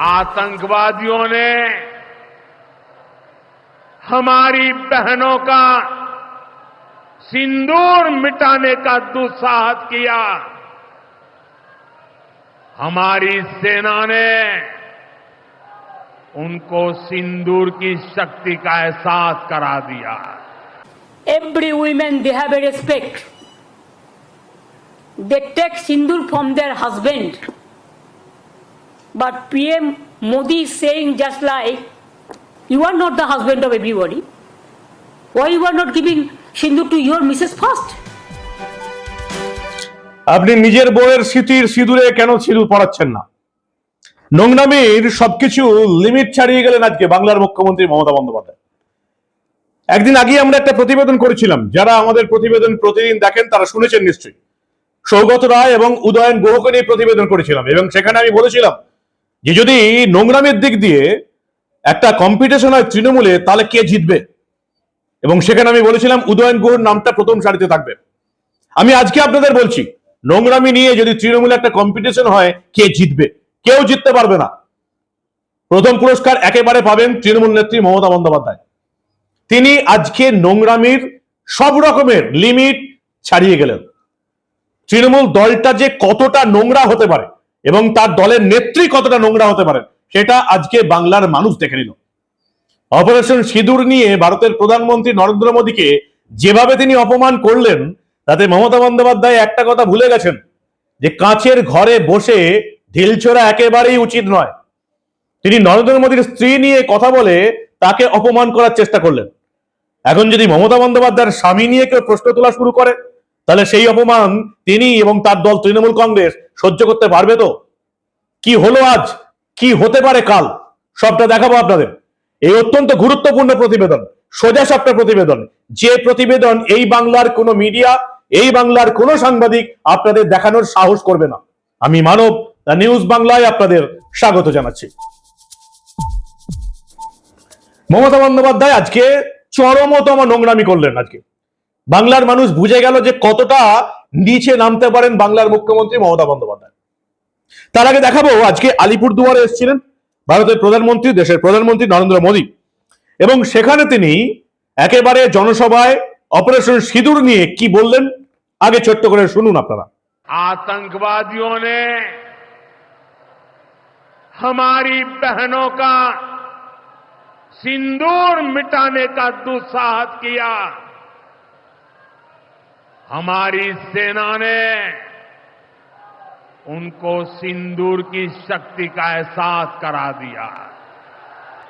आतंकवादियों ने हमारी बहनों का सिंदूर मिटाने का दुस्साहस किया। हमारी सेना ने उनको सिंदूर की शक्ति का एहसास करा दिया। Every women they have a respect they take sindoor from their husband but pm modi is saying just like, you are not the husband of everybody. Why you are not giving sindur to your mrs first? আপনি নিজের বউয়ের স্মৃতির সিঁদুরে কেন সিঁদুর পড়াচ্ছেন না? নোংরামির সবকিছু লিমিট ছাড়িয়ে গেলেন আজকে বাংলার মুখ্যমন্ত্রী মমতা বন্দ্যোপাধ্যায়। একদিন আগে আমরা একটা প্রতিবেদন করেছিলাম, যারা আমাদের প্রতিবেদন প্রতিদিন দেখেন তারা শুনেছেন নিশ্চয়ই। সৌগত রায় এবং উদয়ন গুহকে নিয়ে প্রতিবেদন করেছিলাম এবং সেখানে আমি বলেছিলাম যে যদি নোংরামের দিক দিয়ে একটা কম্পিটিশন হয় তৃণমূলে, তাহলে কে জিতবে? এবং সেখানে আমি বলেছিলাম উদয়ন গুহর নামটা প্রথম সারিতে থাকবে। আমি আজকে আপনাদের বলছি, নোংরামি নিয়ে যদি তৃণমূলে একটা কম্পিটিশন হয়, কে জিতবে? কেউ জিততে পারবে না। প্রথম পুরস্কার একেবারে পাবেন তৃণমূল নেত্রী মমতা বন্দ্যোপাধ্যায়। তিনি আজকে নোংরামির সব রকমের লিমিট ছাড়িয়ে গেলেন। তৃণমূল দলটা যে কতটা নোংরা হতে পারে এবং তার দলের নেত্রী কতটা নোংরা হতে পারে, সেটা আজকে বাংলার মানুষ দেখে নিল। অপারেশন সিঁদুর নিয়ে ভারতের প্রধানমন্ত্রী নরেন্দ্র মোদীকে যেভাবে তিনি অপমান করলেন, তাতে মমতা বন্দ্যোপাধ্যায় একটা কথা ভুলে গেছেন, যে কাঁচের ঘরে বসে ঢিলছোড়া একেবারেই উচিত নয়। তিনি নরেন্দ্র মোদীর স্ত্রী নিয়ে কথা বলে তাকে অপমান করার চেষ্টা করলেন। এখন যদি মমতা বন্দ্যোপাধ্যায়ের স্বামী নিয়ে কেউ প্রশ্ন তোলা শুরু করে তাহলে সেই অপমান তিনি এবং তার দল তৃণমূল কংগ্রেস সহ্য করতে পারবে তো? কি হলো আজ? কি হতে পারে কাল? সবটা দেখাবো আপনাদের। এই অত্যন্ত গুরুত্বপূর্ণ প্রতিবেদন সোজা সাপটা প্রতিবেদন, যে প্রতিবেদন এই বাংলার কোনো মিডিয়া, এই বাংলার কোনো সাংবাদিক আপনাদের দেখানোর সাহস করবে না। আমি মানব নিউজ বাংলায় আপনাদের স্বাগত জানাচ্ছি। মমতা বন্দ্যোপাধ্যায় আজকে চরমতম নোংরামি করলেন আজকে। বাংলার মানুষ বুঝে গেল যে কতটা নিচে নামতে পারেন বাংলার মুখ্যমন্ত্রী মমতা বন্দ্যোপাধ্যায় তার আগে দেখাবো আজকে আলিপুর দুয়ারে এসেছিলেন ভারতের প্রধানমন্ত্রী দেশের প্রধানমন্ত্রী নরেন্দ্র মোদী এবং সেখানে তিনি একেবারে জনসভায় অপারেশন সিঁদুর নিয়ে কি বললেন আগে ছোট্ট করে শুনুন আপনারা आतंकवादियों ने हमारी बहनों का सिंदूर मिटाने का दुस्साहस किया हमारी सेना ने उनको सिंदूर की शक्ति का एहसास करा दिया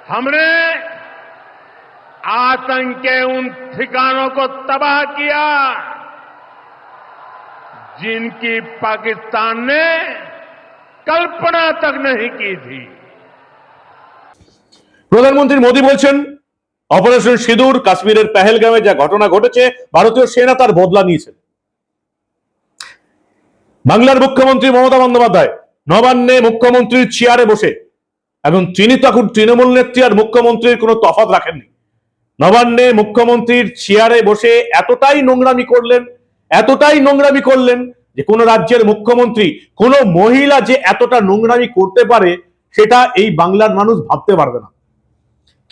हमने आतंक के उन ठिकानों को तबाह किया जिनकी पाकिस्तान ने कल्पना तक नहीं की थी প্রধানমন্ত্রী মোদী বলছেন অপারেশন সিঁদুর, কাশ্মীরের পেহেলগামে যা ঘটনা ঘটেছে, ভারতীয় সেনা তার বদলা নিয়েছে। বাংলার মুখ্যমন্ত্রী মমতা বন্দ্যোপাধ্যায় নবান্নে মুখ্যমন্ত্রীর চেয়ারে বসে, এবং তিনি তখন তৃণমূল নেত্রী আর মুখ্যমন্ত্রীর কোনো তফাৎ রাখেননি। নবান্নে মুখ্যমন্ত্রীর চেয়ারে বসে এতটাই নোংরামি করলেন, এতটাই নোংরামি করলেন যে কোন রাজ্যের মুখ্যমন্ত্রী, কোন মহিলা যে এতটা নোংরামি করতে পারে, সেটা এই বাংলার মানুষ ভাবতে পারবে না।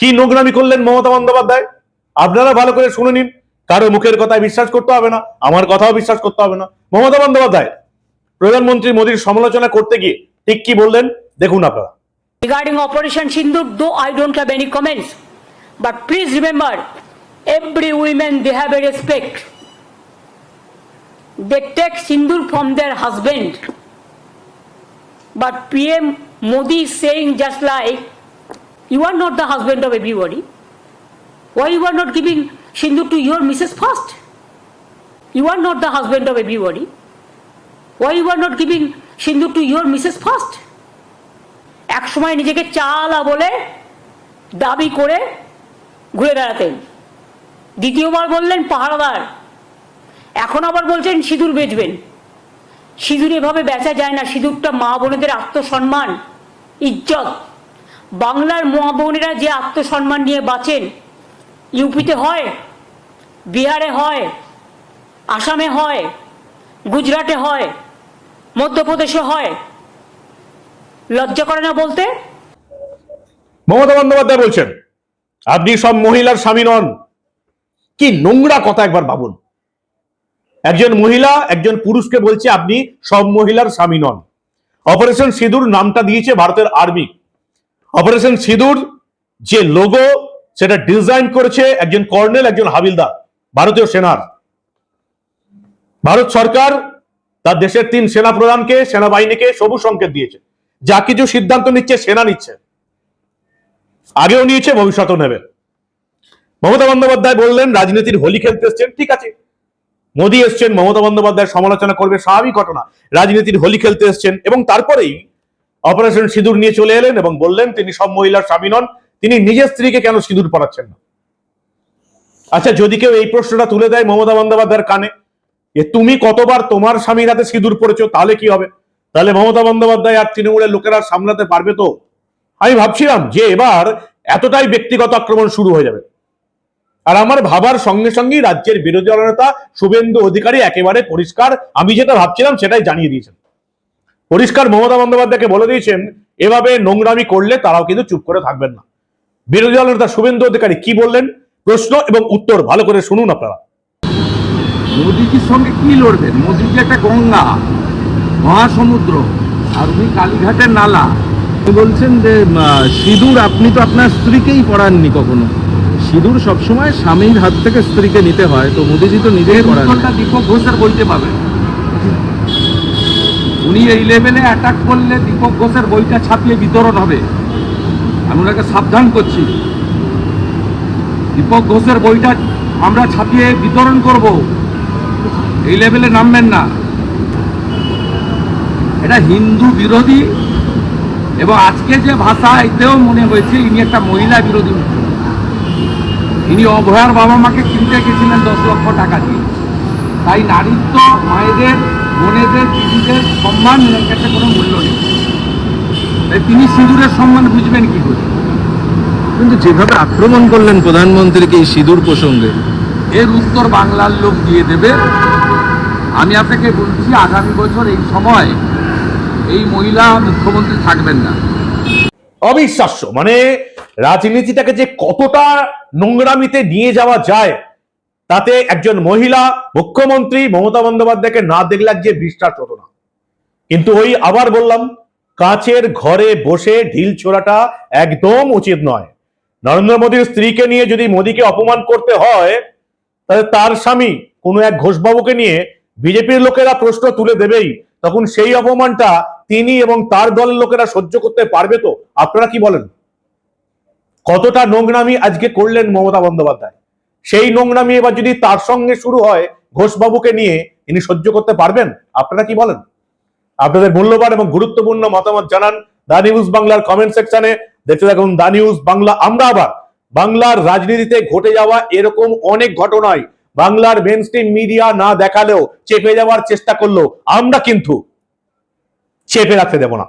কি নোংরামি করলেন মমতা বন্দ্যোপাধ্যায় আপনারা ভালো করে শুনে নিন কারও মুখের কথায় বিশ্বাস করতে হবে না আমার কথাও বিশ্বাস করতে হবে না মমতা বন্দ্যোপাধ্যায় প্রধানমন্ত্রী মোদীর সমালোচনা করতে গিয়ে ঠিক কি বললেন দেখুন আপনারা regarding operation sindur though i don't have any comments but please remember every women they have a respect they take sindur from their husband but pm modi is saying just like you are not the husband of everybody why you are not giving sindur to your mrs first you are not the husband of everybody why you are not giving sindur to your mrs first এক সময় নিজেকে চালা বলে দাবি করে ঘুরে বেড়াতেন দ্বিতীয়বার বললেন পাহারাদার এখন আবার বলছেন সিঁদুর বেচবেন সিঁদুর এভাবে বেচা যায় না সিঁদুরটা মা বোনেদের আত্মসম্মান ইজ্জত বাংলার মা বোনেরা যে আত্মসম্মান নিয়ে বাঁচেন, ইউপিতে হয়, বিহারে হয়, আসামে হয়, গুজরাটে হয়, মধ্যপ্রদেশে হয়। লজ্জা করে না বলতে? মমতা বন্দ্যোপাধ্যায় বলছেন, আপনি সব মহিলার স্বামী নন। কি নোংরা কথা একবার ভাবুন। একজন মহিলা, একজন পুরুষকে বলছে আপনি সব মহিলার স্বামী নন। অপারেশন সিঁদুর নামটা দিয়েছে ভারতের আর্মি। অপারেশন সিঁদুর যে লোগো সেটা ডিজাইন করেছে একজন কর্নেল, একজন হাবিলদার, ভারতীয় সেনার। ভারত সরকার তার দেশের তিন সেনা প্রধানকে সেনাবাহিনীকে সবুজ সংকেত দিয়েছে। যা কিছু সিদ্ধান্ত নিচ্ছে, সেনা নিচ্ছে। আগেও নিয়েছে, ভবিষ্যতেও নেবে। মমতা বন্দ্যোপাধ্যায় বললেন, রাজনীতির হোলি খেলতে এসছেন, ঠিক আছে। মোদী এসছেন, মমতা বন্দ্যোপাধ্যায় সমালোচনা করবে, স্বাভাবিক ঘটনা। রাজনীতির হোলি খেলতে এসছেন এবং তারপরেই অপারেশন সিঁদুর নিয়ে চলে এলেন এবং বললেন, তিনি সব মহিলার স্বামী নন, তিনি নিজের স্ত্রীকে কেন সিঁদুর পড়াচ্ছেন না? আচ্ছা যদি কেউ এই প্রশ্নটা তুলে দেয় মমতা বন্দ্যোপাধ্যায়ের কানে যে তুমি কতবার তোমার স্বামীর হাতে সিঁদুর পড়েছো তাহলে কি হবে? তাহলে মমতা বন্দ্যোপাধ্যায় আর তৃণমূলের লোকেরা সামলাতে পারবে তো? আমি ভাবছিলাম যে এবার এতটাই ব্যক্তিগত আক্রমণ শুরু হয়ে যাবে। আর আমার ভাবার সঙ্গে সঙ্গেই রাজ্যের বিরোধী দলনেতা শুভেন্দু অধিকারী একেবারে পরিষ্কার, আমি যেটা ভাবছিলাম সেটাই জানিয়ে দিয়েছেন। পরিষ্কার মমতা বন্দ্যোপাধ্যায়কে বলে দিয়েছেন এভাবে নোংরামি করলে তারাও কিন্তু চুপ করে থাকবেন না। বিরোধী দলনেতা শুভেন্দু অধিকারী কি বললেন? প্রশ্ন এবং উত্তর ভালো করে শুনুন আপনারা। মোদিজির সঙ্গে কি লড়বেন? মোদিজি একটা গঙ্গা মহাসমুদ্র আর উনি কালীঘাটের নালা। বলছেন যে সিঁদুর আপনি তো আপনার স্ত্রীকেই পড়াননি কখনো। সিঁদুর সবসময় স্বামীর হাত থেকে স্ত্রীকে নিতে হয় তো মোদিজি তো নিজেই পড়ান দীপক ঘোষের বইতে পাবেন উনি এই লেভেলে অ্যাটাক করলে দীপক ঘোষের বইটা ছাপিয়ে বিতরণ হবে। আমি ওনাকে সাবধান করছি। দীপক ঘোষের বইটা আমরা ছাপিয়ে বিতরণ করব। এই লেভেলে নামবেন না। এটা হিন্দু বিরোধী এবং আজকে যে ভাষা এতেও মনে হয়েছে, ইনি একটা মহিলা বিরোধী। ইনি অভয়ার বাবা মাকে কিনতে গেছিলেন দশ লক্ষ টাকা দিয়ে। তাই নারীত্ব, মায়েদের বোনেদের দিদিদের সম্মান কাছে কোনো মূল্য নেই। তাই তিনি সিঁদুরের সম্মান বুঝবেন কি করে? কিন্তু যেভাবে আক্রমণ করলেন প্রধানমন্ত্রীকে এই সিঁদুর প্রসঙ্গে। এর উত্তর বাংলার লোক দিয়ে দেবে। আমি আপনাকে বলছি আগামী বছর এই সময় এই মহিলা মুখ্যমন্ত্রী থাকবেন না। অবিশ্বাস্য মানে রাজনীতিটাকে যে কতটা নোংরামিতে নিয়ে যাওয়া যায় তাতে একজন মহিলা মুখ্যমন্ত্রী মমতা বন্দ্যোপাধ্যায়কে না দেখলে যে বিশ্বাস হতো না। কিন্তু ওই আবার বললাম কাচের ঘরে বসে ঢিল ছোড়াটা একদম উচিত নয়। নরেন্দ্র মোদীর স্ত্রীকে নিয়ে যদি মোদীকে অপমান করতে হয়, তাহলে তার স্বামী কোনো এক ঘোষবাবুকে নিয়ে বিজেপির লোকেরা প্রশ্ন তুলে দেবেই। তখন সেই অপমানটা তিনি এবং তার দলের লোকেরা সহ্য করতে পারবে তো? আপনারা কি বলেন? কতটা নোংরামি আজকে করলেন মমতা বন্দ্যোপাধ্যায়? সেই নোংরামি এবার যদি তার সঙ্গে শুরু হয় ঘোষবাবুকে নিয়ে, ইনি সহ্য করতে পারবেন? আপনারা কি বলেন? আপনাদের মূল্যবান এবং গুরুত্বপূর্ণ মতামত জানান দা নিউজ বাংলার কমেন্ট সেকশনে। দেখতে থাকুন দা নিউজ বাংলা। আমরা আবার বাংলার রাজনীতিতে ঘটে যাওয়া এরকম অনেক ঘটনায় বাংলার মেন মিডিয়া না দেখালেও চেপে যাওয়ার চেষ্টা করল আমরা কিন্তু চেপে রাখতে দেব না।